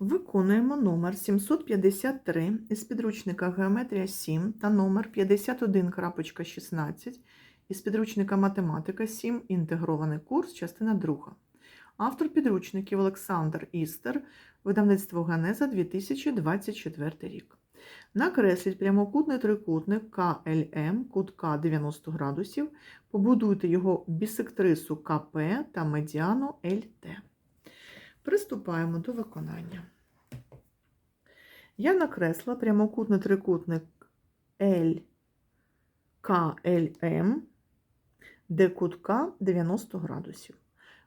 Виконуємо номер 753 із підручника Геометрія 7 та номер 51.16 із підручника Математика 7. Інтегрований курс, частина 2. Автор підручників Олександр Істер, видавництво Ганеза 2024 рік. Накресліть прямокутний трикутник КЛМ, кут К 90 градусів, побудуйте його бісектрису КП та медіану ЛТ. Приступаємо до виконання. Я накресла прямокутний трикутник ЛКЛМ, де кут К 90 градусів.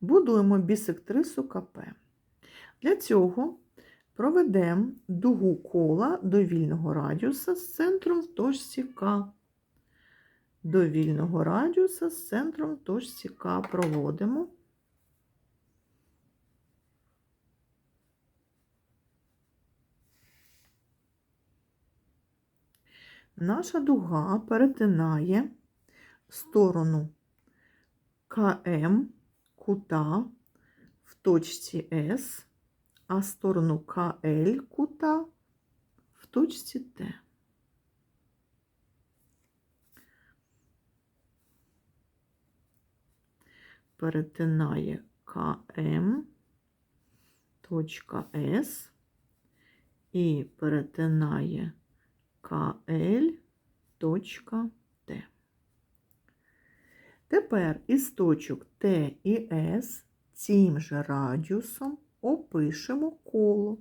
Будуємо бісектрису КП. Для цього проведемо дугу кола до вільного радіуса з центром в точці К. До вільного радіуса з центром в точці К проводимо. Наша дуга перетинає сторону КМ кута в точці С, а сторону КЛ кута в точці Т. Перетинає КМ, точка С і перетинає Т. Тепер із точок Т і С цим же радіусом опишемо коло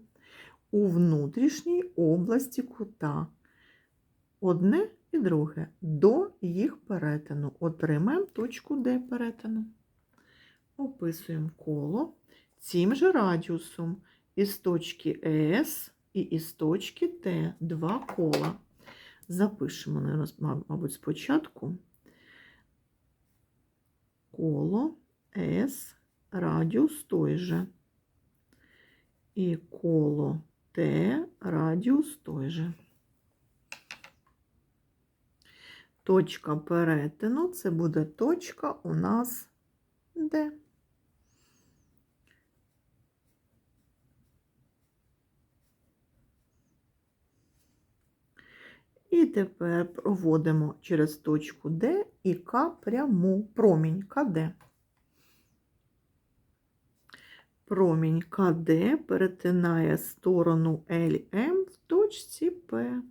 у внутрішній області кута. Одне і друге до їх перетину. Отримаємо точку Д перетину. Описуємо коло цим же радіусом із точки С і із точки Т два кола. Запишемо, мабуть, спочатку коло С, радіус той же. І коло Т, радіус той же. Точка перетину це буде точка у нас Д. І тепер проводимо через точку Д і К пряму промінь КД. Промінь КД перетинає сторону ЛМ в точці П.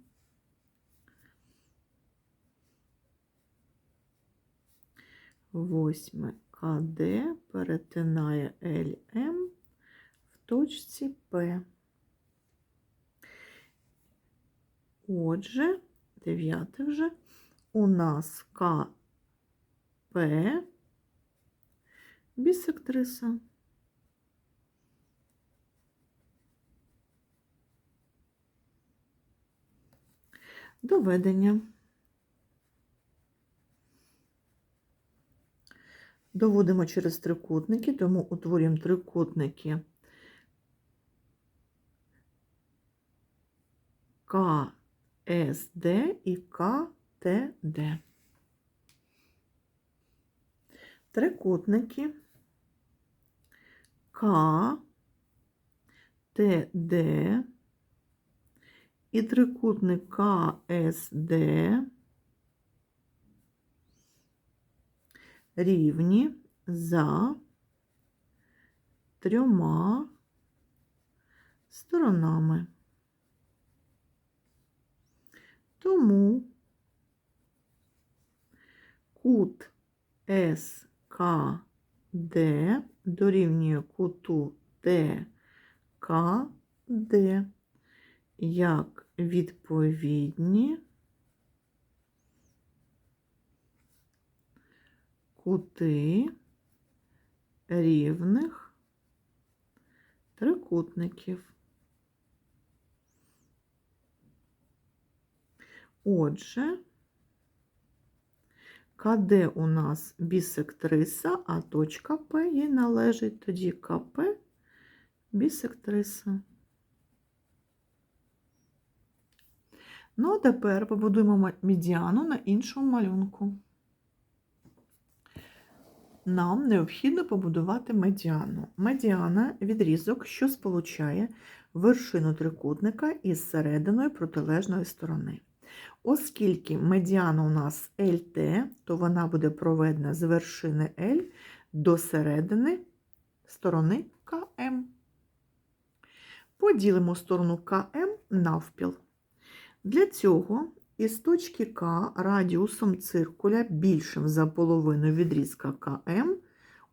Восьме КД перетинає ЛМ в точці П. Отже, дев'яте вже у нас КП бісектриса. Доведення. Доводимо через трикутники, тому утворюємо трикутники КСД і КТД. Трикутники К, ТД і трикутник КСД рівні за трьома сторонами. Тому кут СКД дорівнює куту ТКД як відповідні кути рівних трикутників. Отже, КД у нас бісектриса, а точка П їй належить тоді КП бісектриса. Ну, а тепер побудуємо медіану на іншому малюнку. нам необхідно побудувати медіану. Медіана відрізок, що сполучає вершину трикутника із серединою протилежної сторони. Оскільки медіана у нас LT, то вона буде проведена з вершини L до середини сторони КМ. Поділимо сторону КМ навпіл. Для цього із точки К радіусом циркуля більшим за половину відрізка КМ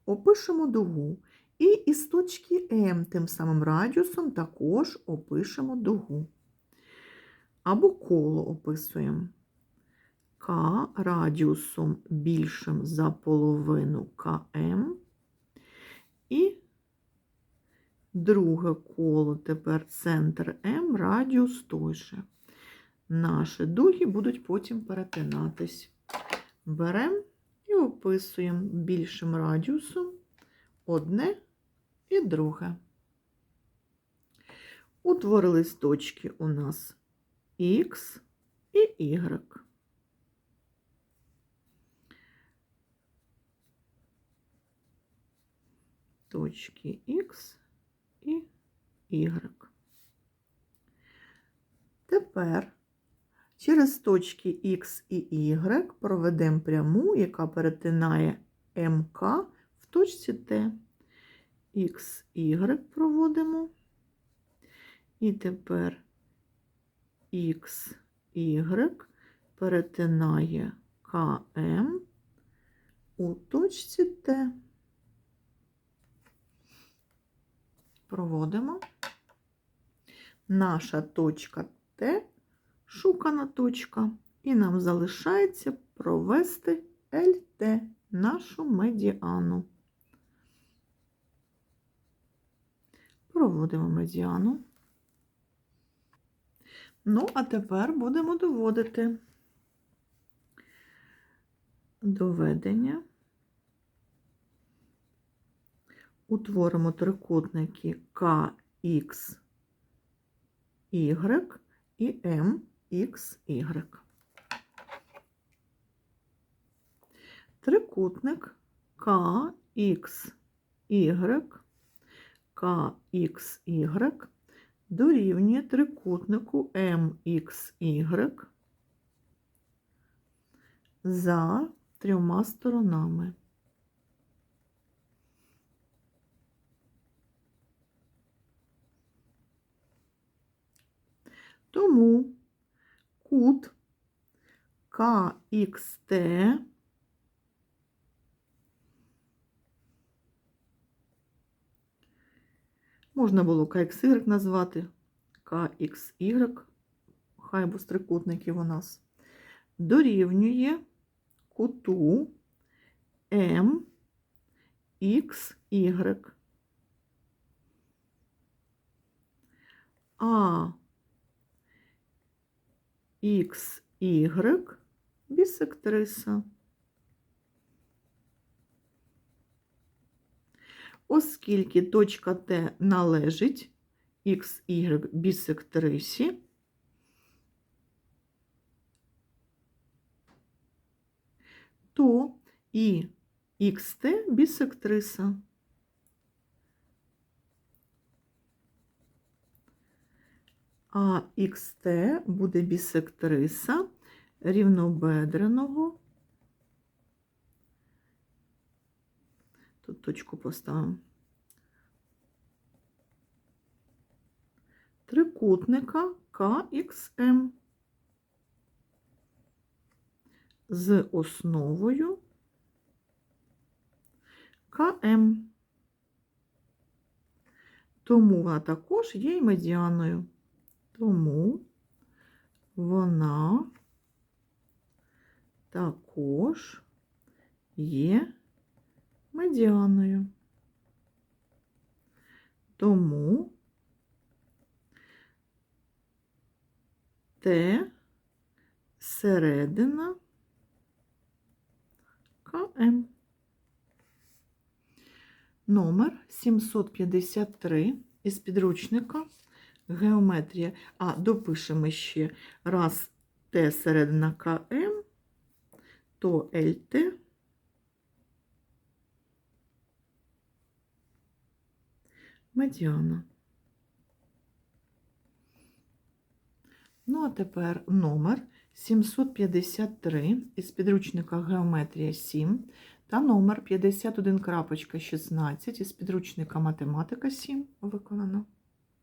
опишемо дугу. І із точки М тим самим радіусом також опишемо дугу. Або коло описуємо. К радіусом більшим за половину КМ. І друге коло тепер центр М, радіус той же. Наші дуги будуть потім перетинатись. Беремо і описуємо більшим радіусом одне і друге. Утворились точки у нас Х і Y. Точки Х і Y. Тепер через точки Х і Y проведемо пряму, яка перетинає МК в точці Т. Х, Y проводимо. І тепер Х, Y перетинає КМ у точці Т. Проводимо. Наша точка Т шукана точка, і нам залишається провести ЛТ, нашу медіану. Проводимо медіану. Ну, а тепер будемо доводити доведення. Утворимо трикутники КХ, Y і MXY. Трикутник KXY, KXY дорівнює трикутнику MXY за трьома сторонами. Тому кут КХТ можна було КХY назвати, КХY, хай бо трикутників у нас, дорівнює куту МХY. А XY бісектриса. Оскільки точка Т належить XY бісектрисі, то і XT бісектриса. А XT буде бісектриса рівнобедреного. Тут точку поставимо. Трикутника КХМ з основою КМ. Тому вона також є і медіаною. Тому вона також є медіаною. Тому Т середина КМ. Номер 753 із підручника геометрія. А, допишемо ще раз Т середина КМ, то ЛТ медіана. Ну, а тепер номер 753 із підручника Геометрія 7 та номер 51.16 із підручника Математика 7 виконано.